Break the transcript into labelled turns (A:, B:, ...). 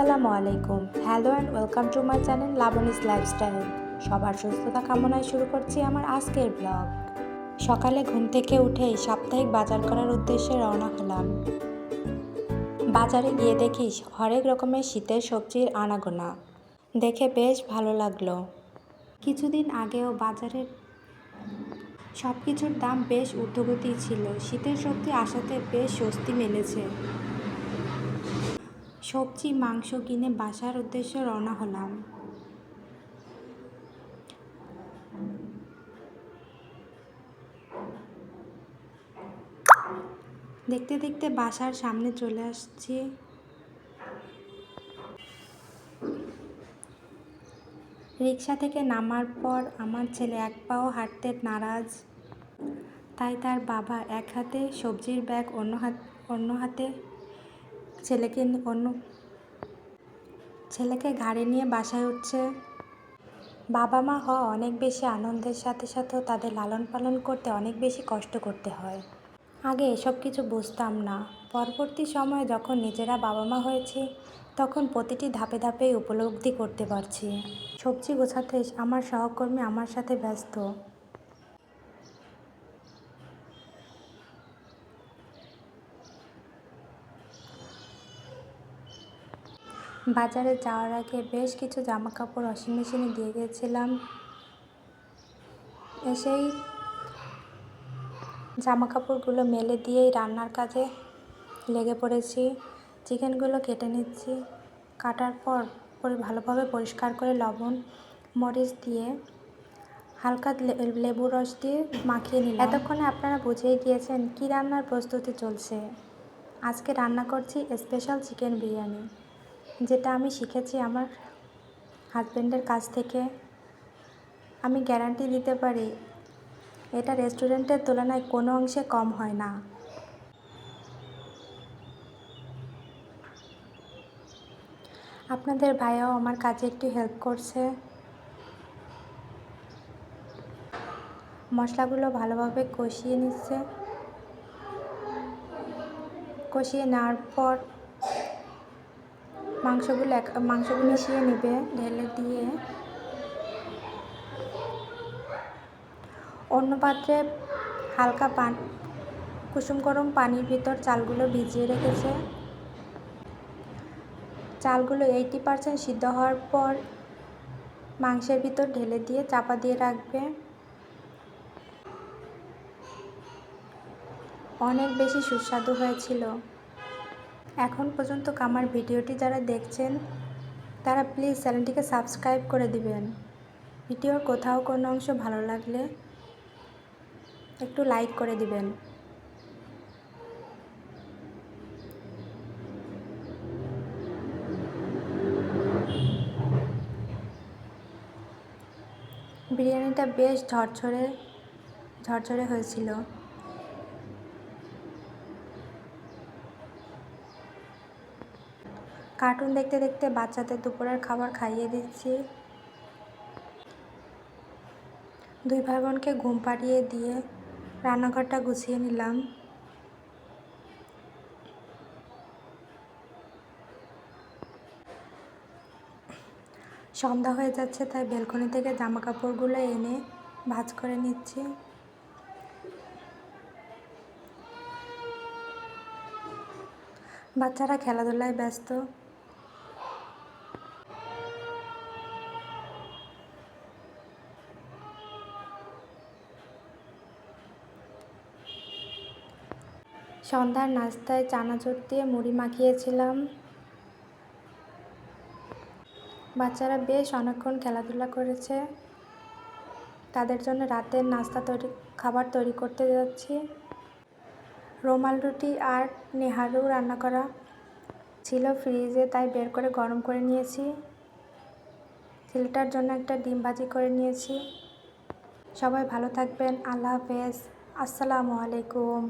A: আসসালামু আলাইকুম। Hello and welcome to my channel Laboni's lifestyle সবার সুস্থতা কামনায় শুরু করছি আমার আজকের ব্লগ সকালে ঘুম থেকে উঠেই সাপ্তাহিক বাজার করার উদ্দেশ্যে রওনা হলাম। বাজারে গিয়ে দেখি হরেক রকমের শীতের সবজির আনাগোনা। দেখে বেশ ভালো লাগল। কিছুদিন আগেও বাজারের সব কিছুর দাম বেশ ঊর্ধ্বগতি ছিল। শীতের সবজি আসাতে বেশ স্বস্তি মিলেছে। সবজি, মাংস কিনে বাসার উদ্দেশ্যে রওনা হলাম। দেখতে দেখতে বাসার সামনে চলে আসছি। রিক্সা থেকে নামার পর আমার ছেলে এক পাও হাঁটতে নারাজ। তাই তার বাবা এক হাতে সবজির ব্যাগ, অন্য হাত, অন্য হাতে ছেলেকে অন্য ছেলেকে ঘাড়ে নিয়ে বাসায় উঠছে বাবা মা হওয়া অনেক বেশি আনন্দের সাথে সাথেও তাদের লালন পালন করতে অনেক বেশি কষ্ট করতে হয়। আগে এসব কিছু বুঝতাম না। পরবর্তী সময়ে যখন নিজেরা বাবা মা হয়েছি, তখন প্রতিটি ধাপে ধাপেই উপলব্ধি করতে পারছি। সবজি গোছাতে আমার সহকর্মী আমার সাথে ব্যস্ত। বাজারে যাওয়ার আগে বেশ কিছু জামা কাপড় ওয়াশিং মেশিনে দিয়ে গিয়েছিলাম এসেই জামা কাপড়গুলো মেলে দিয়েই রান্নার কাজে লেগে পড়েছি। চিকেনগুলো কেটে নিচ্ছি। কাটার পর ভালোভাবে পরিষ্কার করে লবণ, মরিচ দিয়ে হালকা লেবু রস দিয়ে মাখিয়ে নিলাম। এতক্ষণে আপনারা বুঝেই গিয়েছেন কী রান্নার প্রস্তুতি চলছে। আজকে রান্না করছি স্পেশাল চিকেন বিরিয়ানি। যেটা আমি শিখেছি আমার হাজব্যান্ডের কাছ থেকে, আমি গ্যারান্টি দিতে পারি, এটা রেস্টুরেন্টের তুলনায় কোনো অংশে কম হয় না। আপনাদের ভাইয়াও আমার কাজে একটু হেল্প করছে। মশলাগুলো ভালোভাবে কষিয়ে নিচ্ছে। কষিয়ে নেওয়ার পর মাংসগুলো এক মাংসগুলো মিশিয়ে নেবে, ঢেলে দিয়ে। অন্য পাত্রে হালকা পান কুসুম গরম পানির ভিতর চালগুলো ভিজিয়ে রেখেছে। চালগুলো এইটি পারসেন্ট সিদ্ধ হওয়ার পর মাংসের ভিতর ঢেলে দিয়ে চাপা দিয়ে রাখবে। অনেক বেশি সুস্বাদু হয়েছিল। এখন পর্যন্ত আমার ভিডিওটি যারা দেখছেন, তারা প্লিজ চ্যানেলটিকে সাবস্ক্রাইব করে দিবেন। ভিডিওর কোথাও কোনো অংশ ভালো লাগলে একটু লাইক করে দিবেন। বিরিয়ানিটা বেশ ঝরঝরে ঝরঝরে হয়েছিল। কার্টুন দেখতে দেখতে বাচ্চাদের দুপুরের খাবার খাইয়ে দিচ্ছি। দুই ভাই বোনকে ঘুম পাড়িয়ে দিয়ে রান্নাঘরটা গুছিয়ে নিলাম। সন্ধ্যা হয়ে যাচ্ছে, তাই বেলকনি থেকে জামা কাপড়গুলো এনে ভাজ করে নিচ্ছি। বাচ্চারা খেলাধুলায় ব্যস্ত। সন্ধ্যার নাস্তায় চানাচুর দিয়ে মুড়ি মাখিয়েছিলাম। বাচ্চারা বেশ অনেকক্ষণ খেলাধুলা করেছে। তাদের জন্য রাতের নাস্তা তৈরি, খাবার তৈরি করতে যাচ্ছি। রুমাল রুটি আর নেহারু রান্না করা ছিল ফ্রিজে, তাই বের করে গরম করে নিয়েছি। ছেলেটার জন্য একটা ডিম ভাজি করে নিয়েছি। সবাই ভালো থাকবেন, আল্লাহ হাফেজ। আসসালামু আলাইকুম।